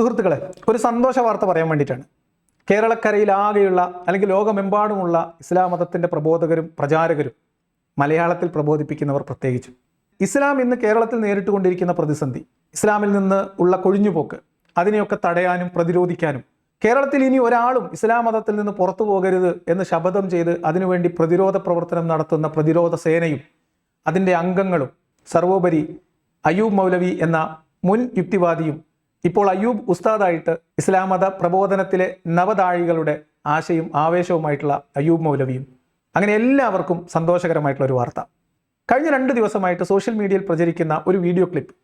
സുഹൃത്തുക്കളെ ഒരു സന്തോഷ വാർത്ത പറയാൻ വേണ്ടിയിട്ടാണ്. കേരളക്കരയിലാകെയുള്ള അല്ലെങ്കിൽ ലോകമെമ്പാടുമുള്ള ഇസ്ലാം മതത്തിന്റെ പ്രബോധകരും പ്രചാരകരും മലയാളത്തിൽ പ്രബോധിപ്പിക്കുന്നവർ പ്രത്യേകിച്ചും. ഇസ്ലാം ഇന്ന് കേരളത്തിൽ നേരിട്ടുകൊണ്ടിരിക്കുന്ന പ്രതിസന്ധി ഇസ്ലാമിൽ നിന്ന് ഉള്ള കൊഴിഞ്ഞുപോക്ക് അതിനെയൊക്കെ തടയാനും പ്രതിരോധിക്കാനും. കേരളത്തിൽ ഇനി ഒരാളും ഇസ്ലാം മതത്തിൽ നിന്ന് പുറത്തു പോകരുത് എന്ന് ശപഥം ചെയ്ത് അതിനുവേണ്ടി പ്രതിരോധ പ്രവർത്തനം നടത്തുന്ന പ്രതിരോധ സേനയും അതിന്റെ അംഗങ്ങളും സർവോപരി അയ്യൂബ് മൗലവി എന്ന മുൻ യുക്തിവാദിയും ഇപ്പോൾ അയ്യൂബ് ഉസ്താദായിട്ട് ഇസ്ലാം മത പ്രബോധനത്തിലെ നവതാഴികളുടെ ആശയും ആവേശവുമായിട്ടുള്ള അയ്യൂബ് മൗലവിയും. അങ്ങനെ എല്ലാവർക്കും സന്തോഷകരമായിട്ടുള്ള ഒരു വാർത്ത. കഴിഞ്ഞ രണ്ട് ദിവസമായിട്ട് സോഷ്യൽ മീഡിയയിൽ പ്രചരിക്കുന്ന ഒരു വീഡിയോ ക്ലിപ്പ്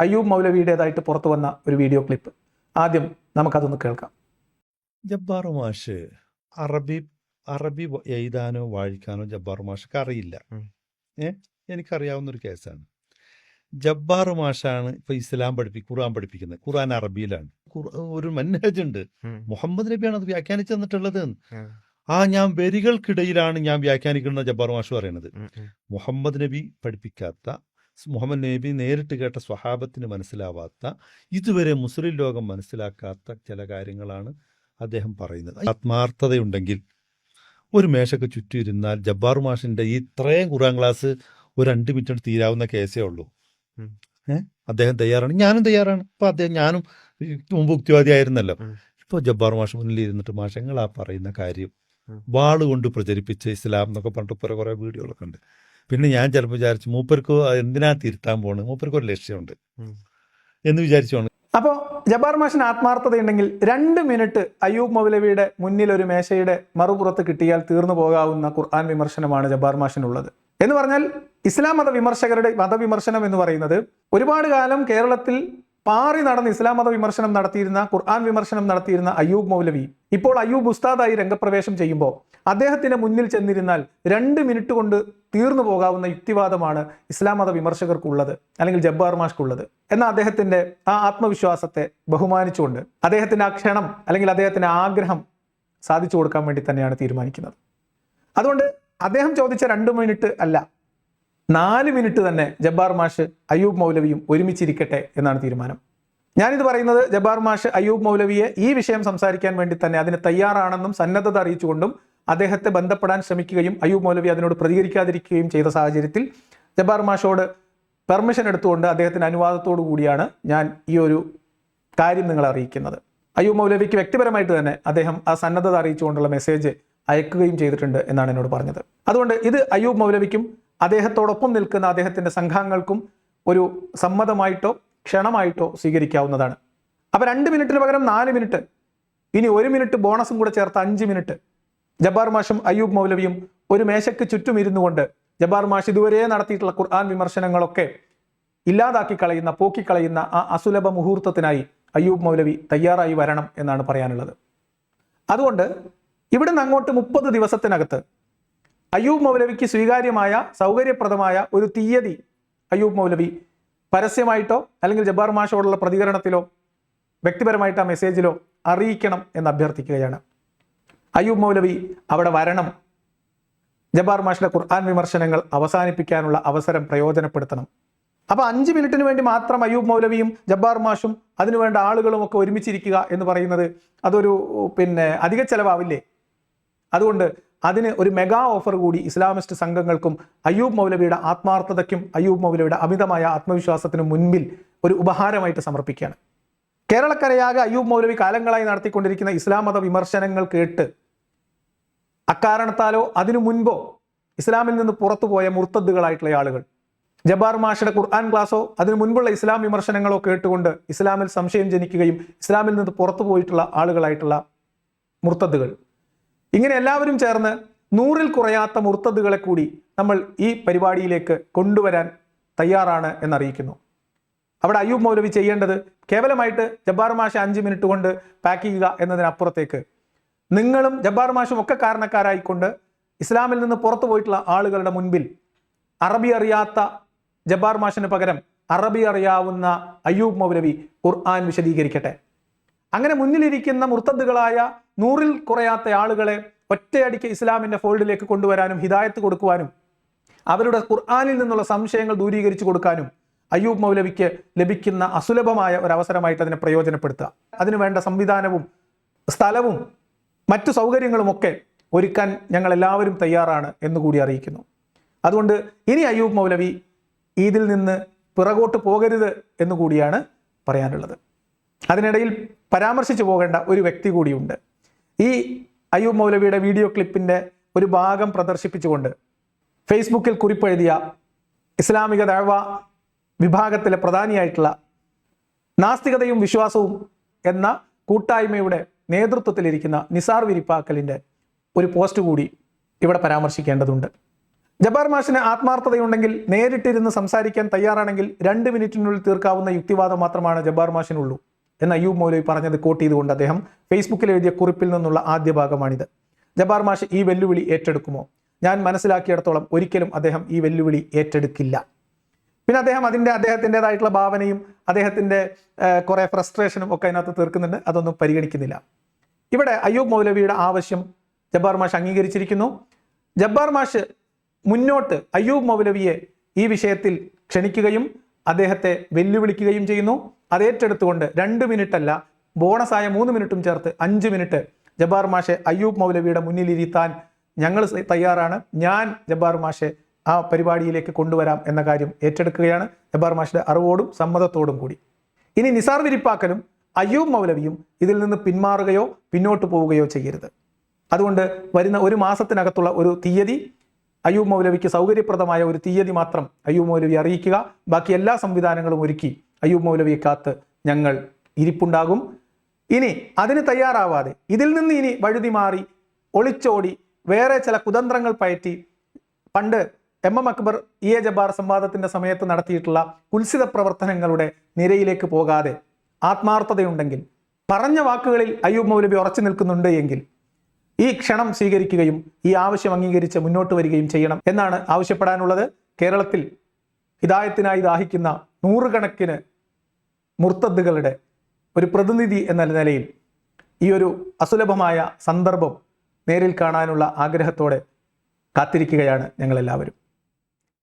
അയ്യൂബ് മൗലവിയുടേതായിട്ട് പുറത്തു വന്ന ഒരു വീഡിയോ ക്ലിപ്പ്. ആദ്യം നമുക്കതൊന്ന് കേൾക്കാം. ജബ്ബാർ മാഷ് അറബി അറബി എഴുതാനോ വായിക്കാനോ ജബ്ബാർ മാഷക്ക് അറിയില്ല. ഏ? എനിക്കറിയാവുന്ന ഒരു കേസാണ്. ജബ്ബാർ മാഷാണ് ഇപ്പൊ ഇസ്ലാം പഠിപ്പി ഖുർആൻ പഠിപ്പിക്കുന്നത്. ഖുർആൻ അറബിയിലാണ്. ഒരു മന്നേജ് ഉണ്ട് മുഹമ്മദ് നബിയാണ് അത് വ്യാഖ്യാനിച്ചു തന്നിട്ടുള്ളത് ആ. ഞാൻ വരികൾക്കിടയിലാണ് ഞാൻ വ്യാഖ്യാനിക്കുന്ന ജബ്ബാർ മാഷ് പറയുന്നത്. മുഹമ്മദ് നബി പഠിപ്പിക്കാത്ത മുഹമ്മദ് നബി നേരിട്ട് കേട്ട സ്വഹാബത്തിന് മനസ്സിലാവാത്ത ഇതുവരെ മുസ്ലിം ലോകം മനസ്സിലാക്കാത്ത ചില കാര്യങ്ങളാണ് അദ്ദേഹം പറയുന്നത്. ആത്മാർത്ഥതയുണ്ടെങ്കിൽ ഒരു മേശക്ക് ചുറ്റും ഇരുന്നാൽ ജബ്ബാർ മാഷിന്റെ ഈ ഇത്രയും ഖുറാൻ ക്ലാസ് ഒരു രണ്ട് മിനിറ്റ് തീരാവുന്ന കേസേ ഉള്ളൂ. ഉം. ഏ? അദ്ദേഹം തയ്യാറാണ്. ഞാനും തയ്യാറാണ്. ഇപ്പൊ അദ്ദേഹം ഞാനും മുമ്പ് ഉക്തിവാദി ആയിരുന്നല്ലോ ഇപ്പൊ ജബ്ബാർ മാഷ് മുന്നിൽ ഇരുന്നിട്ട് മാഷങ്ങൾ ആ പറയുന്ന കാര്യം വാളുകൊണ്ട് വാൾ കൊണ്ട് പ്രചരിപ്പിച്ച് ഇസ്ലാം എന്നൊക്കെ പറഞ്ഞിട്ട് കുറെ കുറെ വീഡിയോകളൊക്കെ ഉണ്ട്. പിന്നെ ഞാൻ ചിലപ്പോൾ വിചാരിച്ചു മൂപ്പർക്ക് എന്തിനാ തിരുത്താൻ പോണ്? മൂപ്പർക്ക് ഒരു ലക്ഷ്യമുണ്ട്. എന്ന് വിചാരിച്ചോണ് അപ്പോൾ ജബ്ബാർ മാഷിന് ആത്മാർത്ഥതയുണ്ടെങ്കിൽ രണ്ട് മിനിറ്റ് അയ്യൂബ് മൗലവിയുടെ മുന്നിൽ ഒരു മേശയുടെ മറുപുറത്ത് കിട്ടിയാൽ തീർന്നു പോകാവുന്ന ഖുർആൻ വിമർശനമാണ് ജബ്ബാർ മാഷിനുള്ളത്. എന്ന് പറഞ്ഞാൽ ഇസ്ലാം മത വിമർശകരുടെ മതവിമർശനം എന്ന് പറയുന്നത് ഒരുപാട് കാലം കേരളത്തിൽ പാറി നടന്ന് ഇസ്ലാം മത വിമർശനം നടത്തിയിരുന്ന ഖുർആൻ വിമർശനം നടത്തിയിരുന്ന അയ്യൂബ് മൗലവി. ഇപ്പോൾ അയ്യൂബ് ഉസ്താദായി രംഗപ്രവേശം ചെയ്യുമ്പോൾ അദ്ദേഹത്തിന്റെ മുന്നിൽ ചെന്നിരുന്നാൽ രണ്ട് മിനിറ്റ് കൊണ്ട് തീർന്നു പോകാവുന്ന യുക്തിവാദമാണ് ഇസ്ലാം മത വിമർശകർക്കുള്ളത് അല്ലെങ്കിൽ ജബ്ബാർ മാഷ്ക്കുള്ളത്. എന്ന അദ്ദേഹത്തിന്റെ ആ ആത്മവിശ്വാസത്തെ ബഹുമാനിച്ചുകൊണ്ട് അദ്ദേഹത്തിന്റെ ആ ക്ഷണം അല്ലെങ്കിൽ അദ്ദേഹത്തിന്റെ ആഗ്രഹം സാധിച്ചു കൊടുക്കാൻ വേണ്ടി തന്നെയാണ് തീരുമാനിക്കുന്നത്. അതുകൊണ്ട് അദ്ദേഹം ചോദിച്ച രണ്ട് മിനിറ്റ് അല്ല. നാല് മിനിറ്റ് തന്നെ ജബ്ബാർ മാഷ് അയ്യൂബ് മൗലവിയും ഒരുമിച്ചിരിക്കട്ടെ എന്നാണ് തീരുമാനം. ഞാനിത് പറയുന്നത് ജബ്ബാർ മാഷ് അയ്യൂബ് മൗലവിയെ ഈ വിഷയം സംസാരിക്കാൻ വേണ്ടി തന്നെ അതിന് തയ്യാറാണെന്നും സന്നദ്ധത അറിയിച്ചുകൊണ്ടും അദ്ദേഹത്തെ ബന്ധപ്പെടാൻ ശ്രമിക്കുകയും അയ്യൂബ് മൗലവി അതിനോട് പ്രതികരിക്കാതിരിക്കുകയും ചെയ്ത സാഹചര്യത്തിൽ ജബ്ബാർ മാഷോട് പെർമിഷൻ എടുത്തുകൊണ്ട് അദ്ദേഹത്തിന്റെ അനുവാദത്തോടു കൂടിയാണ് ഞാൻ ഈ ഒരു കാര്യം നിങ്ങളെ അറിയിക്കുന്നത്. അയ്യൂബ് മൗലവിക്ക് വ്യക്തിപരമായിട്ട് തന്നെ അദ്ദേഹം ആ സന്നദ്ധത അറിയിച്ചുകൊണ്ടുള്ള മെസ്സേജ് അയക്കുകയും ചെയ്തിട്ടുണ്ട് എന്നാണ് എന്നോട് പറഞ്ഞത്. അതുകൊണ്ട് ഇത് അയ്യൂബ് മൗലവിക്കും അദ്ദേഹത്തോടൊപ്പം നിൽക്കുന്ന അദ്ദേഹത്തിന്റെ സംഘാംഗങ്ങൾക്കും ഒരു സമ്മതമായിട്ടോ ക്ഷണമായിട്ടോ സ്വീകരിക്കാവുന്നതാണ്. അപ്പോൾ രണ്ട് മിനിറ്റിന് പകരം നാല് മിനിറ്റ്. ഇനി ഒരു മിനിറ്റ് ബോണസും കൂടെ ചേർത്ത് അഞ്ച് മിനിറ്റ്. ജബ്ബാർ മാഷും അയ്യൂബ് മൗലവിയും ഒരു മേശയ്ക്ക് ചുറ്റും ഇരുന്നു കൊണ്ട് ജബ്ബാർ മാഷ് ഇതുവരെ നടത്തിയിട്ടുള്ള ഖുർആൻ വിമർശനങ്ങളൊക്കെ ഇല്ലാതാക്കി കളയുന്ന പോക്കിക്കളയുന്ന ആ അസുലഭ മുഹൂർത്തത്തിനായി അയ്യൂബ് മൗലവി തയ്യാറായി വരണം എന്നാണ് പറയാനുള്ളത്. അതുകൊണ്ട് ഇവിടുന്ന് അങ്ങോട്ട് മുപ്പത് ദിവസത്തിനകത്ത് അയ്യൂബ് മൗലവിക്ക് സ്വീകാര്യമായ സൗകര്യപ്രദമായ ഒരു തീയതി അയ്യൂബ് മൗലവി പരസ്യമായിട്ടോ അല്ലെങ്കിൽ ജബ്ബാർ മാഷോടുള്ള പ്രതികരണത്തിലോ വ്യക്തിപരമായിട്ട് ആ മെസ്സേജിലോ അറിയിക്കണം എന്ന് അഭ്യർത്ഥിക്കുകയാണ്. അയ്യൂബ് മൗലവി അവിടെ വരണം. ജബ്ബാർ മാഷിന്റെ ഖുർആൻ വിമർശനങ്ങൾ അവസാനിപ്പിക്കാനുള്ള അവസരം പ്രയോജനപ്പെടുത്തണം. അപ്പൊ അഞ്ച് മിനിറ്റിന് വേണ്ടി മാത്രം അയ്യൂബ് മൗലവിയും ജബ്ബാർ മാഷും അതിനുവേണ്ട ആളുകളും ഒക്കെ ഒരുമിച്ചിരിക്കുക എന്ന് പറയുന്നത് അതൊരു പിന്നെ അധിക ചെലവാവില്ലേ? അതുകൊണ്ട് അതിന് ഒരു മെഗാ ഓഫർ കൂടി ഇസ്ലാമിസ്റ്റ് സംഘങ്ങൾക്കും അയ്യൂബ് മൗലവിയുടെ ആത്മാർത്ഥതയ്ക്കും അയ്യൂബ് മൗലവിയുടെ അമിതമായ ആത്മവിശ്വാസത്തിനും മുൻപിൽ ഒരു ഉപഹാരമായിട്ട് സമർപ്പിക്കുകയാണ്. കേരളക്കരയാകെ അയ്യൂബ് മൗലവി കാലങ്ങളായി നടത്തിക്കൊണ്ടിരിക്കുന്ന ഇസ്ലാം മത വിമർശനങ്ങൾ കേട്ട് അക്കാരണത്താലോ അതിനു മുൻപോ ഇസ്ലാമിൽ നിന്ന് പുറത്തുപോയ മുർത്തദ്ദുകളായിട്ടുള്ള ആളുകൾ ജബാർ മാഷയുടെ ഖുർആൻ ക്ലാസ്സോ അതിനു മുൻപുള്ള ഇസ്ലാം വിമർശനങ്ങളോ കേട്ടുകൊണ്ട് ഇസ്ലാമിൽ സംശയം ജനിക്കുകയും ഇസ്ലാമിൽ നിന്ന് പുറത്തു പോയിട്ടുള്ള ആളുകളായിട്ടുള്ള മുർത്തദ്ദുകൾ. ഇങ്ങനെ എല്ലാവരും ചേർന്ന് നൂറിൽ കുറയാത്ത മുർത്തതുകളെ കൂടി നമ്മൾ ഈ പരിപാടിയിലേക്ക് കൊണ്ടുവരാൻ തയ്യാറാണ് എന്നറിയിക്കുന്നു. അവിടെ അയ്യൂബ് മൗലവി ചെയ്യേണ്ടത് കേവലമായിട്ട് ജബ്ബാർ മാഷ അഞ്ച് മിനിറ്റ് കൊണ്ട് പാക്ക് ചെയ്യുക എന്നതിനപ്പുറത്തേക്ക്. നിങ്ങളും ജബ്ബാർ മാഷും ഒക്കെ കാരണക്കാരായിക്കൊണ്ട് ഇസ്ലാമിൽ നിന്ന് പുറത്തു പോയിട്ടുള്ള ആളുകളുടെ മുൻപിൽ അറബി അറിയാത്ത ജബ്ബാർ മാഷിന് പകരം അറബി അറിയാവുന്ന അയ്യൂബ് മൗലവി ഖുർആൻ വിശദീകരിക്കട്ടെ. അങ്ങനെ മുന്നിലിരിക്കുന്ന മുർത്തദ്ദുകളായ നൂറിൽ കുറയാത്ത ആളുകളെ ഒറ്റയടിക്ക് ഇസ്ലാമിന്റെ ഫോൾഡിലേക്ക് കൊണ്ടുവരാനും ഹിദായത്ത് കൊടുക്കുവാനും അവരുടെ ഖുർആാനിൽ നിന്നുള്ള സംശയങ്ങൾ ദൂരീകരിച്ചു കൊടുക്കാനും അയ്യൂബ് മൗലവിക്ക് ലഭിക്കുന്ന അസുലഭമായ ഒരു അവസരമായിട്ട് അതിനെ പ്രയോജനപ്പെടുത്തുക. അതിനുവേണ്ട സംവിധാനവും സ്ഥലവും മറ്റു സൗകര്യങ്ങളും ഒക്കെ ഒരുക്കാൻ ഞങ്ങൾ എല്ലാവരും തയ്യാറാണ് എന്നുകൂടി അറിയിക്കുന്നു. അതുകൊണ്ട് ഇനി അയ്യൂബ് മൗലവി ഇതിൽ നിന്ന് പിറകോട്ട് പോകരുത് എന്നുകൂടിയാണ് പറയാനുള്ളത്. അതിനിടയിൽ പരാമർശിച്ചു പോകേണ്ട ഒരു വ്യക്തി കൂടിയുണ്ട്. ഈ അയ്യൂബ് മൗലവിയുടെ വീഡിയോ ക്ലിപ്പിന്റെ ഒരു ഭാഗം പ്രദർശിപ്പിച്ചുകൊണ്ട് ഫേസ്ബുക്കിൽ കുറിപ്പെഴുതിയ ഇസ്ലാമിക ദഴവ വിഭാഗത്തിലെ പ്രധാനിയായിട്ടുള്ള നാസ്തികതയും വിശ്വാസവും എന്ന കൂട്ടായ്മയുടെ നേതൃത്വത്തിലിരിക്കുന്ന നിസാർ വിരിപ്പാക്കലിന്റെ ഒരു പോസ്റ്റ് കൂടി ഇവിടെ പരാമർശിക്കേണ്ടതുണ്ട്. ജബാർ മാഷിന് ആത്മാർത്ഥതയുണ്ടെങ്കിൽ നേരിട്ടിരുന്ന് സംസാരിക്കാൻ തയ്യാറാണെങ്കിൽ രണ്ട് മിനിറ്റിനുള്ളിൽ തീർക്കാവുന്ന യുക്തിവാദം മാത്രമാണ് ജബാർ മാഷിനുള്ളൂ. എന്ന് അയ്യൂബ് മൗലവി പറഞ്ഞത് കോട്ട് ചെയ്തുകൊണ്ട് അദ്ദേഹം ഫേസ്ബുക്കിൽ എഴുതിയ കുറിപ്പിൽ നിന്നുള്ള ആദ്യ ഭാഗമാണിത്. ജബാർ മാഷ് ഈ വെല്ലുവിളി ഏറ്റെടുക്കുമോ? ഞാൻ മനസ്സിലാക്കിയിടത്തോളം ഒരിക്കലും അദ്ദേഹം ഈ വെല്ലുവിളി ഏറ്റെടുക്കില്ല. പിന്നെ അദ്ദേഹം അതിന്റെ അദ്ദേഹത്തിന്റെതായിട്ടുള്ള ഭാവനയും അദ്ദേഹത്തിന്റെ കുറേ ഫ്രസ്ട്രേഷനും ഒക്കെ അതിനകത്ത് തീർക്കുന്നുണ്ട്. അതൊന്നും പരിഗണിക്കുന്നില്ല. ഇവിടെ അയ്യൂബ് മൗലവിയുടെ ആവശ്യം ജബ്ബാർ മാഷ് അംഗീകരിച്ചിരിക്കുന്നു. ജബ്ബാർ മാഷ് മുന്നോട്ട് അയ്യൂബ് മൗലവിയെ ഈ വിഷയത്തിൽ ക്ഷണിക്കുകയും അദ്ദേഹത്തെ വെല്ലുവിളിക്കുകയും ചെയ്യുന്നു. അത് ഏറ്റെടുത്തുകൊണ്ട് രണ്ട് മിനിറ്റ് അല്ല ബോണസായ മൂന്ന് മിനിറ്റും ചേർത്ത് അഞ്ച് മിനിറ്റ് ജബ്ബാർ മാഷെ അയ്യൂബ് മൗലവിയുടെ മുന്നിലിരുത്താൻ ഞങ്ങൾ തയ്യാറാണ്. ഞാൻ ജബ്ബാർ മാഷെ ആ പരിപാടിയിലേക്ക് കൊണ്ടുവരാം എന്ന കാര്യം ഏറ്റെടുക്കുകയാണ്. ജബ്ബാർ മാഷിന്റെ അറിവോടും സമ്മതത്തോടും കൂടി. ഇനി നിസാർ വിരിപ്പാക്കലും അയ്യൂബ് മൗലവിയും ഇതിൽ നിന്ന് പിന്മാറുകയോ പിന്നോട്ട് പോവുകയോ ചെയ്യരുത്. അതുകൊണ്ട് വരുന്ന ഒരു മാസത്തിനകത്തുള്ള ഒരു തീയതി അയ്യൂബ് മൗലവിക്ക് സൗകര്യപ്രദമായ ഒരു തീയതി മാത്രം അയ്യൂബ് മൗലവി അറിയിക്കുക. ബാക്കി എല്ലാ സംവിധാനങ്ങളും ഒരുക്കി അയ്യൂബ് മൗലവിയെ കാത്ത് ഞങ്ങൾ ഇരിപ്പുണ്ടാകും. ഇനി അതിന് തയ്യാറാവാതെ ഇതിൽ നിന്ന് ഇനി വഴുതി മാറി ഒളിച്ചോടി വേറെ ചില കുതന്ത്രങ്ങൾ പയറ്റി പണ്ട് M M Akbar E A Jabbar സംവാദത്തിന്റെ സമയത്ത് നടത്തിയിട്ടുള്ള കുൽസിത പ്രവർത്തനങ്ങളുടെ നിരയിലേക്ക് പോകാതെ ആത്മാർത്ഥതയുണ്ടെങ്കിൽ പറഞ്ഞ വാക്കുകളിൽ അയ്യൂബ് മൗലവി ഉറച്ചു നിൽക്കുന്നുണ്ട് എങ്കിൽ ഈ ക്ഷണം സ്വീകരിക്കുകയും ഈ ആവശ്യം അംഗീകരിച്ച് മുന്നോട്ട് വരികയും ചെയ്യണം എന്നാണ് ആവശ്യപ്പെടാനുള്ളത്. കേരളത്തിൽ ഹിതായത്തിനായി ദാഹിക്കുന്ന നൂറുകണക്കിന് മുർത്തദ്ദുകളുടെ ഒരു പ്രതിനിധി എന്ന നിലയിൽ ഈ ഒരു അസുലഭമായ സന്ദർഭം നേരിൽ കാണാനുള്ള ആഗ്രഹത്തോടെ കാത്തിരിക്കുകയാണ് ഞങ്ങളെല്ലാവരും.